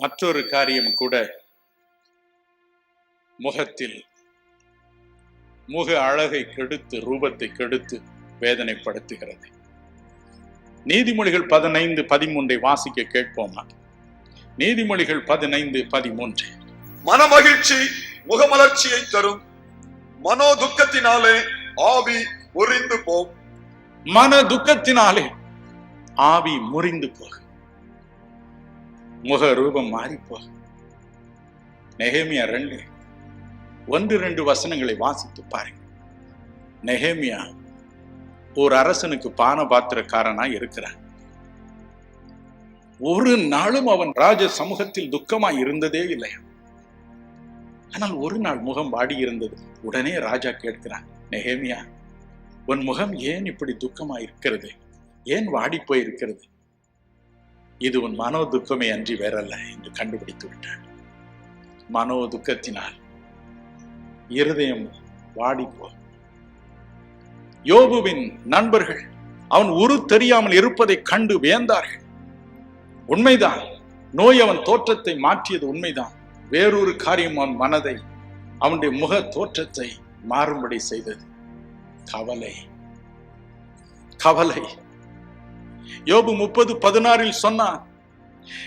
மற்றொரு காரியம் கூட முகத்தில் முக அழகை கெடுத்து ரூபத்தை கெடுத்து வேதனைப்படுத்துகிறது. நீதிமொழிகள் பதினைந்து பதிமூன்றை வாசிக்க கேட்போமா? நீதிமொழிகள் பதினைந்து பதிமூன்று. மனமகிழ்ச்சி முகமலர்ச்சியை தரும். மனோ துக்கத்தினாலே ஆவி முறிந்து போம். மன துக்கத்தினாலே ஆவி முறிந்து போகும். முக ரூபம் மாறி போகும் நெகேமியா ரெண்டு ஒன்று ரெண்டு வசனங்களை வாசித்து பாருங்க நெகேமியா ஒரு அரசனுக்கு பான பாத்திரக்காரனா இருக்கிறான். ஒரு நாளும் அவன் ராஜ சமூகத்தில் துக்கமாய் இருந்ததே இல்லை ஆனால் ஒரு நாள் முகம் வாடி இருந்தது. உடனே ராஜா கேட்கிறான் நெகேமியா உன் முகம் ஏன் இப்படி துக்கமா இருக்கிறது? ஏன் வாடி போயிருக்கிறது? இது உன் மனோ துக்கமே அன்றி வேறல்ல என்று கண்டுபிடித்து விட்டான் மனோ துக்கத்தினால் இருதயம் வாடிப்போ. யோபுவின் நண்பர்கள் அவன் உரு தெரியாமல் இருப்பதை கண்டு வியந்தார்கள். உண்மைதான் நோய் அவன் தோற்றத்தை மாற்றியது உண்மைதான். வேறொரு காரியம் அவன் மனதை அவனுடைய முக தோற்றத்தை மாறும்படி செய்தது. கவலை. கவலை. யோபு முப்பது பதினாறில் சொன்னான்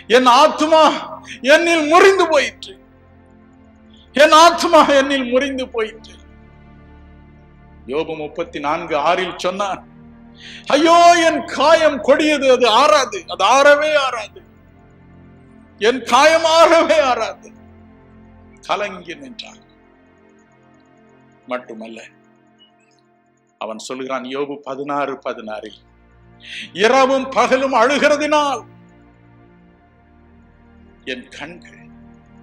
என் ஆத்மா என்னில் முறிந்து போயிற்று. என் ஆத்மா என்னில் முறிந்து போயிற்று. யோபு முப்பத்தி நான்கு ஆறில் சொன்னான் ஐயோ என் காயம் கொடியது அது ஆறாது அது ஆறவே ஆறாது. என் காயம் ஆறவே ஆறாது. கலங்கி நின்றான். மட்டுமல்ல அவன் சொல்கிறான் யோபு பதினாறு பதினாறில் இரவும் பகலும் அழுகிறதினால் என் கண்கள்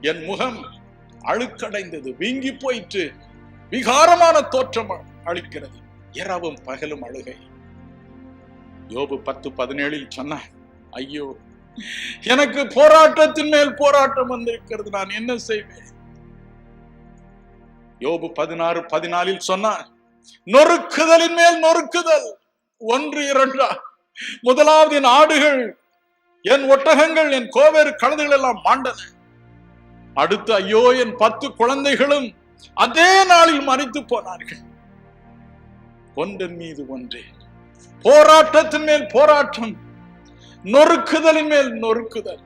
என் முகம் அழுக்கடைந்தது வீங்கி போயிற்று. விகாரமான தோற்றம் அளிக்கிறது. இரவும் பகலும் அழுகை. யோபு பத்து பதினேழில் சொன்ன ஐயோ எனக்கு போராட்டத்தின் மேல் போராட்டம் வந்திருக்கிறது. நான் என்ன செய்வேன்? யோபு பதினாறு பதினாலில் சொன்ன நொறுக்குதலின் மேல் நொறுக்குதல் ஒன்று இரண்டா முதலாவது என் ஆடுகள் என் ஒட்டகங்கள் என் கோவேறு கழுதுகள் எல்லாம் மாண்டன. அடுத்து ஐயோ என் பத்து குழந்தைகளும் அதே நாளில் மறித்து போனார்கள். ஒன்றன் மீது ஒன்றே. போராட்டத்தின் மேல் போராட்டம் நொறுக்குதலின் மேல் நொறுக்குதல்.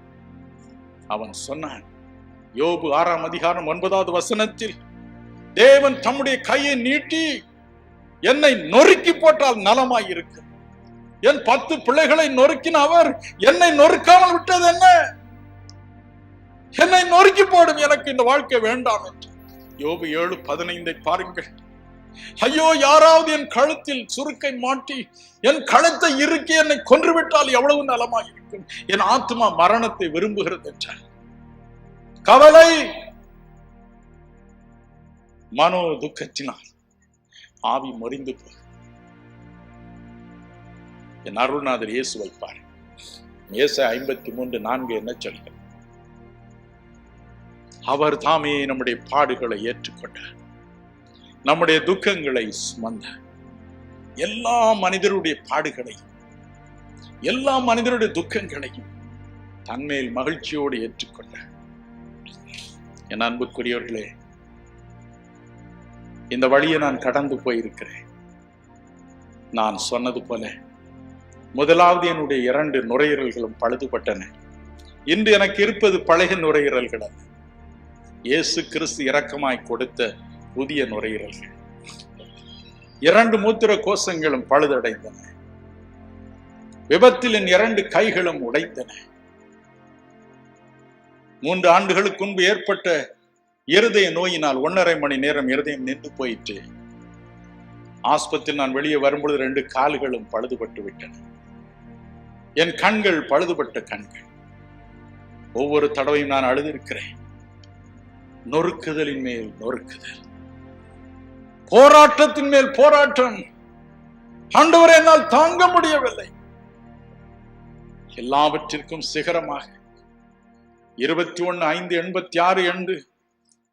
அவன் சொன்னான் யோபு ஆறாம் அதிகாரம் ஒன்பதாவது வசனத்தில் தேவன் தம்முடைய கையை நீட்டி என்னை நொறுக்கி போட்டால் நலமாய் இருக்கு என் பத்து பிள்ளைகளை நொறுக்கின அவர் என்னை நொறுக்காமல் விட்டது என்ன? என்னை நொறுக்கி போடும் எனக்கு இந்த வாழ்க்கை வேண்டாம் என்று. யோபு ஏழு பதினைந்தை பாருங்கள். ஐயோ யாராவது என் கழுத்தில் சுருக்கை மாட்டி என் கழுத்தை இறுக்கி என்னை கொன்றுவிட்டால் எவ்வளவு நலமாக இருக்கும்? என் ஆத்மா மரணத்தை விரும்புகிறது என்றார். கவலை மனோ துக்கத்தினால் ஆவி மறிந்து போய் என் அருள்நாதர் இயேசு வைப்பார். இயேசு ஐம்பத்தி மூன்று நான்கு என்ன சொல்கிறார் அவர் தாமே நம்முடைய பாடுகளை ஏற்றுக்கொண்டார். நம்முடைய துக்கங்களை சுமந்தார். எல்லா மனிதருடைய பாடுகளையும் எல்லா மனிதருடைய துக்கங்களையும் தன்மேல் மகிழ்ச்சியோடு ஏற்றுக்கொண்டார். என் அன்புக்குரியவர்களே இந்த வழியை நான் கடந்து போயிருக்கிறேன். நான் சொன்னது போல முதலாவது என்னுடைய இரண்டு நுரையீரல்களும் பழுதுபட்டன. இன்று எனக்கு இருப்பது பழைய நுரையீரல்கள் அல்ல. இயேசு கிறிஸ்து இரக்கமாய் கொடுத்த புதிய நுரையீரல்கள். இரண்டு மூத்திர கோஷங்களும் பழுதடைந்தன. விபத்தில் என் இரண்டு கைகளும் உடைத்தன. மூன்று ஆண்டுகளுக்கு முன்பு ஏற்பட்ட இருதய நோயினால் ஒன்றரை மணி நேரம் இருதயம் நின்று போயிற்று. ஆஸ்பத்திரி நான் வெளியே வரும்பொழுது ரெண்டு கால்களும் பழுதுபட்டு விட்டன என் கண்கள் பழுதுபட்ட கண்கள். ஒவ்வொரு தடவையும் நான் அழுதிருக்கிறேன். நொறுக்குதலின் மேல் நொறுக்குதல். போராட்டத்தின் மேல் போராட்டம். ஆண்டவரை என்னால் தாங்க முடியவில்லை. எல்லாவற்றிற்கும் சிகரமாக. இருபத்தி ஒன்னு ஐந்து எண்பத்தி ஆறு என்று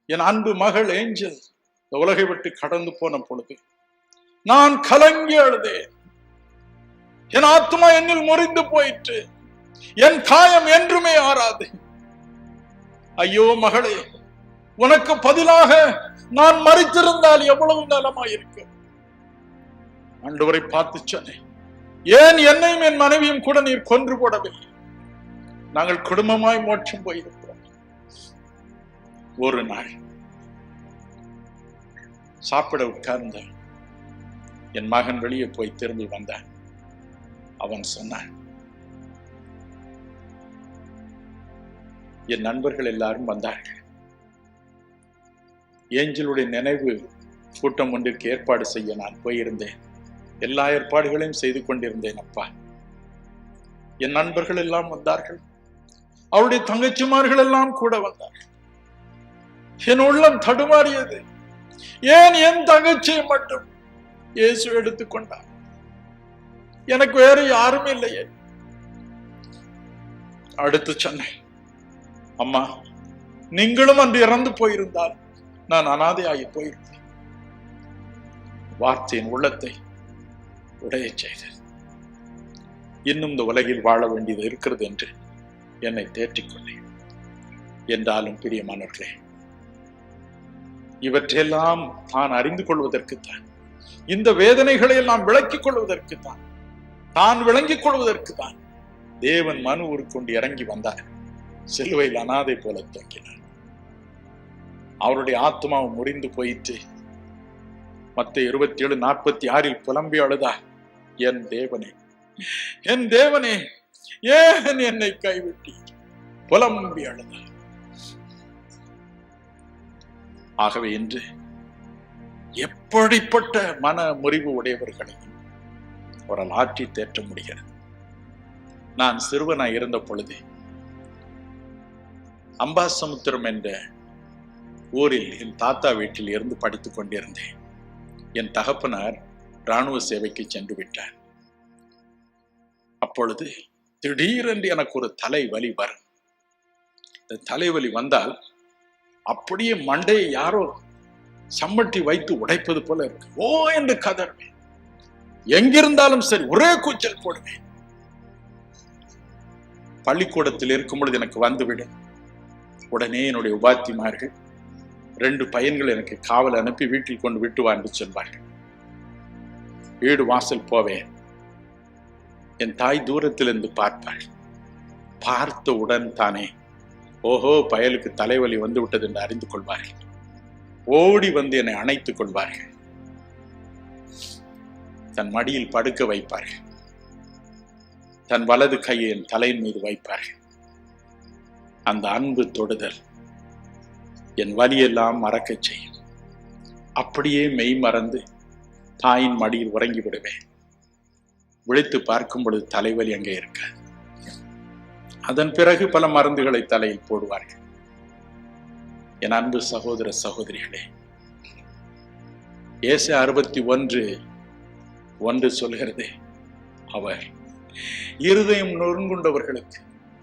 என் அன்பு மகள் ஏஞ்சல் இந்த உலகை விட்டு கடந்து போன பொழுது நான் கலங்கி அழுதேன். என் ஆத்மா என்னில் முறிந்து போயிற்று. என் காயம் என்றுமே ஆறாது. ஐயோ மகளே உனக்கு பதிலாக நான் மறித்திருந்தால் எவ்வளவு நலமாயிருக்கும். ஆண்டவரை பார்த்து சொன்னேன். ஏன் என்னையும் என் மனைவியும் கூட நீர் கொன்று போடவில்லை? நாங்கள் குடும்பமாய் மோட்சம் போயிருக்கிறோம். ஒரு நாள் சாப்பிட உட்கார்ந்த என் மகன் வெளியே போய் திரும்பி வந்தான். அவன் சொன்னான். என் நண்பர்கள் எல்லாரும் வந்தார்கள். ஏஞ்சலுடைய நினைவு கூட்டம் ஒன்றிற்கு ஏற்பாடு செய்ய நான் போயிருந்தேன். எல்லா ஏற்பாடுகளையும் செய்து கொண்டிருந்தேன் அப்பா. என் நண்பர்கள் எல்லாம் வந்தார்கள். அவருடைய தங்கச்சிமார்கள் எல்லாம் கூட வந்தார்கள். என் உள்ளம் தடுமாறியது. ஏன் என் தங்கச்சியை மட்டும் இயேசு எடுத்துக்கொண்டார்? எனக்கு வேற யாரும் இல்லையே. அடுத்து சொன்னேன் அம்மா நீங்களும் அன்று இறந்து போயிருந்தால் நான் அனாதையாகி போயிருந்தேன் வார்த்தையின் உள்ளத்தை உடைய செய்தது இன்னும் இந்த உலகில் வாழ வேண்டியது இருக்கிறது என்று என்னை தேற்றிக்கொண்டேன் என்றாலும் பிரியமானவர்களே இவற்றையெல்லாம் தான் அறிந்து கொள்வதற்குத்தான் இந்த வேதனைகளை எல்லாம் விளக்கிக் கொள்வதற்குத்தான் தான் விளங்கிக் கொள்வதற்கு தான். தேவன் மனு உருக்கொண்டு இறங்கி வந்தார். சிலுவையில் அனாதை போல தொங்கினார். அவருடைய ஆத்மாவு முறிந்து போயிற்று. மத்த இருபத்தி ஏழு நாற்பத்தி ஆறில் புலம்பி அழுதா என் தேவனே என் தேவனே ஏன் என்னை கைவிட்டி புலம்பி அழுதா ஆகவே இன்று எப்படிப்பட்ட மன முறிவு உடையவர்களையும் வரலாற்றி தேற்ற முடிகிறது. நான் சிறுவனாய் இருந்த பொழுது அம்பாசமுத்திரம் என்ற ஊரில் என் தாத்தா வீட்டில் இருந்து படித்துக் கொண்டிருந்தேன். என் தகப்பனார் இராணுவ சேவைக்கு சென்று விட்டார். அப்பொழுது திடீரென்று எனக்கு ஒரு தலைவலி வரும். இந்த தலைவலி வந்தால் அப்படியே மண்டையை யாரோ சம்மட்டி வைத்து உடைப்பது போல இருக்கு. ஓ என்று கதறுவேன் எங்கிருந்தாலும் சரி ஒரே கூச்சல் போடுவேன். பள்ளிக்கூடத்தில் இருக்கும் பொழுது எனக்கு வந்துவிடும். உடனே என்னுடைய உபாத்திமார்கள் ரெண்டு பையன்கள் எனக்கு காவல் அனுப்பி வீட்டில் கொண்டு விட்டு வா என்று சொல்வார்கள். வீடு வாசல் போவேன். என் தாய் தூரத்திலிருந்து பார்ப்பாள். பார்த்தவுடன் தானே. ஓஹோ பயலுக்கு தலைவலி வந்து விட்டது என்று அறிந்து கொள்வார்கள். ஓடி வந்து என்னை அணைத்துக் கொள்வார்கள். தன் மடியில் படுக்க வைப்பார்கள். தன் வலது கையை என் தலையின் மீது வைப்பார்கள். அந்த அன்பு தொடுதல் என் வலியெல்லாம் மறக்கச் செய்யும். அப்படியே மெய் மறந்து தாயின் மடியில் உறங்கி விடுவேன். விழித்து பார்க்கும் பொழுது தலைவலி அங்கே இருக்க அதன் பிறகு பல மருந்துகளை தலையில் போடுவார்கள். என் அன்பு சகோதர சகோதரிகளே ஏச அறுபத்தி ஒன்று ஒன்று சொல்கிறது அவர் இருதயம் நொறுங்குண்டவர்களுக்கு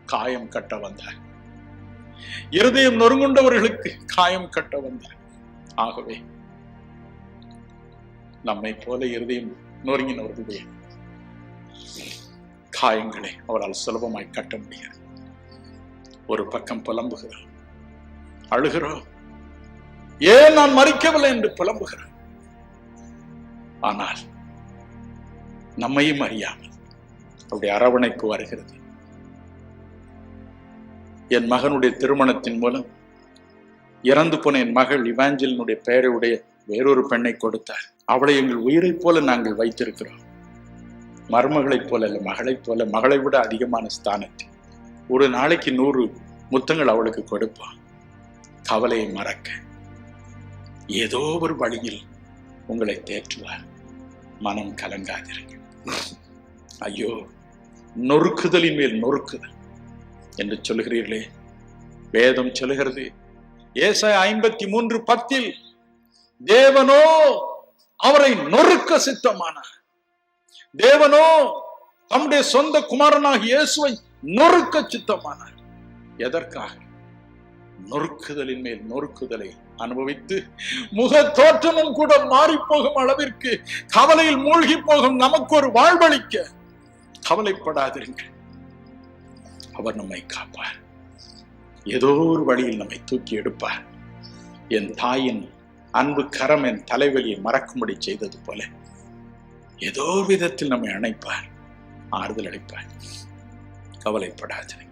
காயம் கட்ட வந்தார். இருதயம் நொறுங்குண்டவர்களுக்கு காயம் கட்ட வந்தார். ஆகவே நம்மை போல இருதயம் நொறுங்கினவர்களுடைய காயங்களை அவரால் சுலபமாய் கட்ட முடியாது. ஒரு பக்கம் புலம்புகிறோம் அழுகிறோம் ஏன் நான் மறிக்கவில்லை என்று புலம்புகிறோம் ஆனால் நம்மையும் அறியாமல் அவருடைய அரவணைப்பு வருகிறது. என் மகனுடைய திருமணத்தின் மூலம் இறந்து போன என் மகள் இவாஞ்சலினுடைய பெயருடைய வேறொரு பெண்ணை கொடுத்தார். அவளை எங்கள் உயிரைப் போல நாங்கள் வைத்திருக்கிறோம். மருமகளைப் போல அல்ல மகளைப் போல மகளை விட அதிகமான ஸ்தானத்தில். ஒரு நாளைக்கு நூறு முத்தங்கள் அவளுக்கு கொடுப்பான். கவலையை மறக்க ஏதோ ஒரு வழியில் உங்களை தேற்றுவார். மனம் கலங்காதிருங்கள். ஐயோ நொறுக்குதலின் மேல் நொறுக்குதல் என்று சொல்லுகிறீர்களே. வேதம் சொல்லுகிறது. ஏசாய ஐம்பத்தி மூன்று பத்தில் தேவனோ அவரை நொறுக்க சித்தமானார். தேவனோ தம்முடைய சொந்த குமாரனாக இயேசுவை நொறுக்க சித்தமானார். எதற்காக? நொறுக்குதலின் மேல் நொறுக்குதலை அனுபவித்து முக தோற்றமும் கூட மாறி போகும் அளவிற்கு கவலையில் மூழ்கி போகும் நமக்கு ஒரு வாழ்வளிக்க கவலைப்படாதிருங்கள். அவர் நம்மை காப்பார். ஏதோ ஒரு வழியில் நம்மை தூக்கி எடுப்பார். என் தாயின் அன்பு கரம் என் தலைவலியை மறக்கும்படி செய்தது போல ஏதோ விதத்தில் நம்மை அணைப்பார் ஆறுதல் அளிப்பார். கவலைப்படாதிருங்கள்.